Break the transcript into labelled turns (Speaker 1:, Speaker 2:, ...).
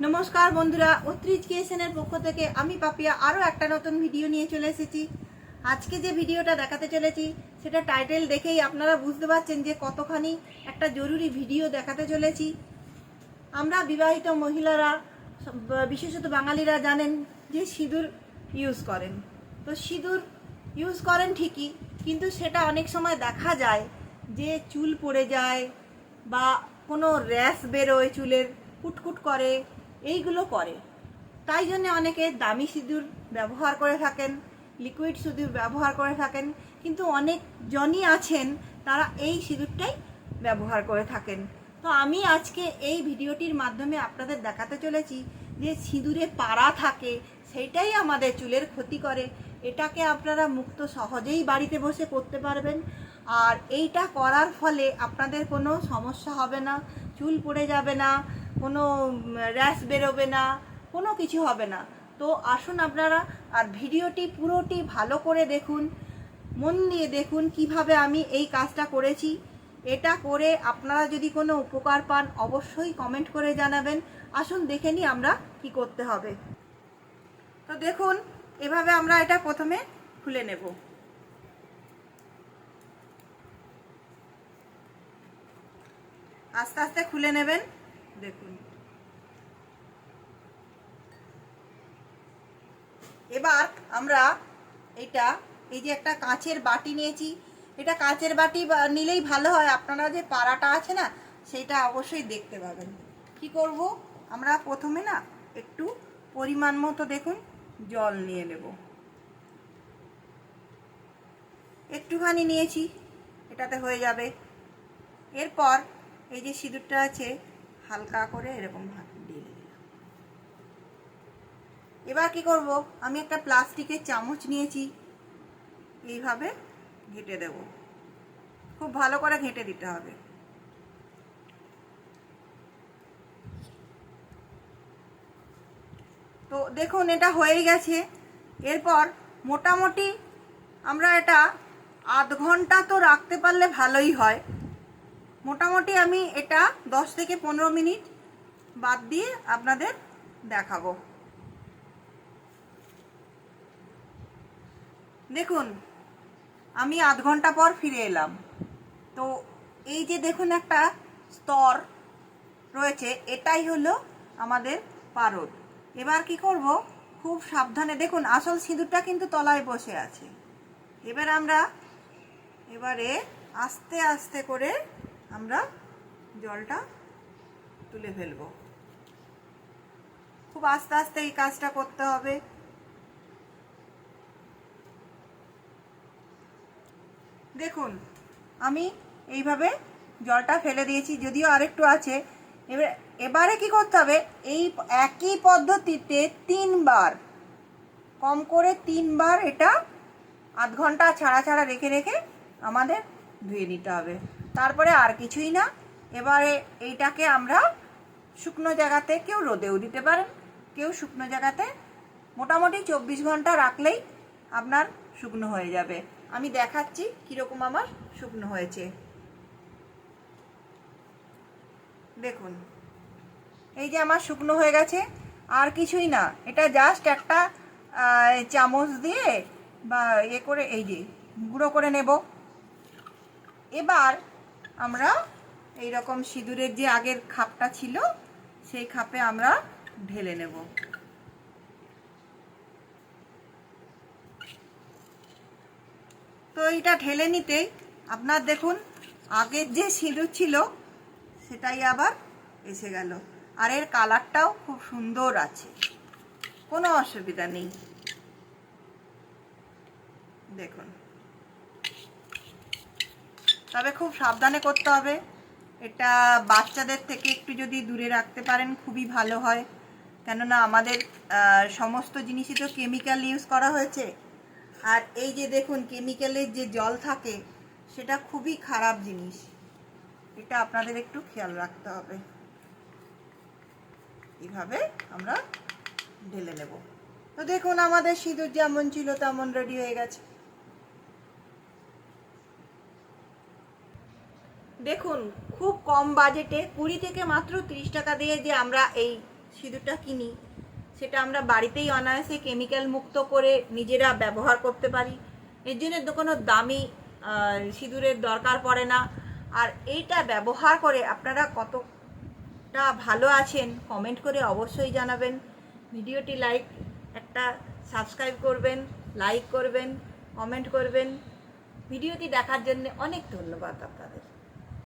Speaker 1: নমস্কার বন্ধুরা অত্রিজ কিয়েশনের পক্ষ থেকে আমি পাপিয়া আরও একটা নতুন ভিডিও নিয়ে চলে এসেছি। আজকে যে ভিডিওটা দেখাতে চলেছি, সেটা টাইটেল দেখেই আপনারা বুঝতে পারছেন যে কতখানি একটা জরুরি ভিডিও দেখাতে চলেছি। আমরা বিবাহিত মহিলারা, বিশেষত বাঙালিরা জানেন যে সিঁদুর ইউজ করেন। তো সিঁদুর ইউজ করেন ঠিকই, কিন্তু সেটা অনেক সময় দেখা যায় যে চুল পড়ে যায় বা কোনো র্যাশ বেরোয় চুলের, কুটকুট করে। এইগুলো করে। তাই জন্য অনেকে দামি সিঁদুর ব্যবহার করে থাকেন লিকুইড সিঁদুর ব্যবহার করে থাকেন, কিন্তু অনেক জনই আছেন, তারা এই সিঁদুরটাই ব্যবহার করে থাকেন। তো আমি আজকে এই ভিডিওটির মাধ্যমে আপনাদের দেখাতে চলেছি যে সিঁদুরে পাড়া থাকে, সেইটাই আমাদের চুলের ক্ষতি করে। এটাকে আপনারা মুক্ত সহজেই বাড়িতে বসে করতে পারবেন। আর এইটা করার ফলে আপনাদের কোনো সমস্যা হবে না, চুল পড়ে যাবে না কোনো র্যাশ বেরোবে না, কোনো কিছু হবে না। তো আসুন আপনারা, আর ভিডিওটি পুরোটি ভালো করে দেখুন, মন দিয়ে দেখুন কীভাবে আমি এই কাজটা করেছি। এটা করে আপনারা যদি কোনো উপকার পান, অবশ্যই কমেন্ট করে জানাবেন। আসুন দেখে নিই আমরা কি করতে হবে। তো দেখুন, এভাবে আমরা এটা প্রথমে খুলে নেব। আস্তে আস্তে খুলে নেবেন। দেখুন। এবার আমরা এটা, এই যে একটা কাঁচের বাটি নিয়েছি, এটা কাঁচের বাটি নিলেই ভালো হয়। আপনারা যে পাড়াটা আছে না, সেটা অবশ্যই দেখতে পাবেন। কি করব? আমরা প্রথমে না, একটু পরিমাণ মতো দেখুন, জল নিয়ে নেব। একটুখানি নিয়েছি, এটাতে হয়ে যাবে। এরপর এই যে সিঁদুরটা আছে হালকা করে এরকম দিয়ে দিলাম। এবার কি করব? আমি একটা প্লাস্টিকের চামচ নিয়েছি। এইভাবে ঘেটে দেব। খুব ভালো করে ঘেটে দিতে হবে। তো দেখুন, এটা হয়ে গেছে। এরপর মোটামুটি আমরা এটা আধ ঘণ্টা তো রাখতে পারলে ভালোই হয়। মোটামুটি আমি এটা দশ থেকে পনেরো মিনিট বাদ দিয়ে আপনাদের দেখাবো। দেখুন, আমি আধ ঘণ্টা পর ফিরে এলাম। তো এই যে দেখুন একটা স্তর রয়েছে, এটাই হলো আমাদের পারদ। এবার কি করব? খুব সাবধানে দেখুন, আসল সিঁদুরটা কিন্তু তলায় বসে আছে। এবার আমরা এবারে আস্তে আস্তে করে আমরা জলটা তুলে ফেলব। খুব আস্তে আস্তে এই কাজটা করতে হবে। দেখুন, আমি এইভাবে জলটা ফেলে দিয়েছি, যদিও আরেকটু আছে। এবার, এবারে কি করতে হবে? এই একই পদ্ধতিতে তিনবার, কম করে তিনবার এটা আধ ঘণ্টা ছাড়া ছাড়া রেখে রেখে আমাদের ধুয়ে নিতে হবে। তারপরে আর কিছুই না। এবারে এইটাকে আমরা শুকনো জায়গাতে কেউ রোদেও দিতে পারেন। কেউ শুকনো জায়গাতে মোটামুটি চব্বিশ ঘণ্টা রাখলেই আপনার শুকনো হয়ে যাবে। আমি দেখাচ্ছি কীরকম আমার শুকনো হয়েছে। দেখুন, এই যে আমার শুকনো হয়ে গেছে, আর কিছুই না। এটা জাস্ট একটা চামচ দিয়ে বা ইয়ে করে, এই যে গুঁড়ো করে নেব। এবার আমরা এই রকম সিঁদুরের যে আগের খাপটা ছিল, সেই খাপে আমরা ঢেলে নেব। তো এইটা ঢেলে নিতেই আপনার দেখুন, আগের যে সিঁদুর ছিল, সেটাই আবার এসে গেল। আর এর কালারটাও খুব সুন্দর আছে। কোনো অসুবিধা নেই। দেখুন। তবে খুব সাবধানে করতে হবে। এটা বাচ্চাদের থেকে একটু যদি দূরে রাখতে পারেন, খুবই ভালো হয়। কেননা আমাদের সমস্ত জিনিসই তো কেমিক্যাল ইউজ করা হয়েছে। আর এই যে দেখুন কেমিক্যালের যে জল থাকে, সেটা খুবই খারাপ জিনিস। এটা আপনাদের একটু খেয়াল রাখতে হবে। এইভাবে আমরা ঢেলে নেব। তো দেখুন, আমাদের সিঁদুর যেমন ছিল, তেমন রেডি হয়ে গেছে। দেখুন, খুব কম বাজেটে কুড়ি থেকে মাত্র তিরিশ টাকা দিয়ে যে আমরা এই সিঁদুরটা কিনি, সেটা আমরা বাড়িতেই অনায়াসে কেমিক্যাল মুক্ত করে নিজেরা ব্যবহার করতে পারি। এর জন্য কোনো দামি সিঁদুরের দরকার পড়ে না। আর এইটা ব্যবহার করে আপনারা কতটা ভালো আছেন কমেন্ট করে অবশ্যই জানাবেন। ভিডিওটি লাইক একটা সাবস্ক্রাইব করবেন লাইক করবেন কমেন্ট করবেন। ভিডিওটি দেখার জন্য অনেক ধন্যবাদ আপনাদের।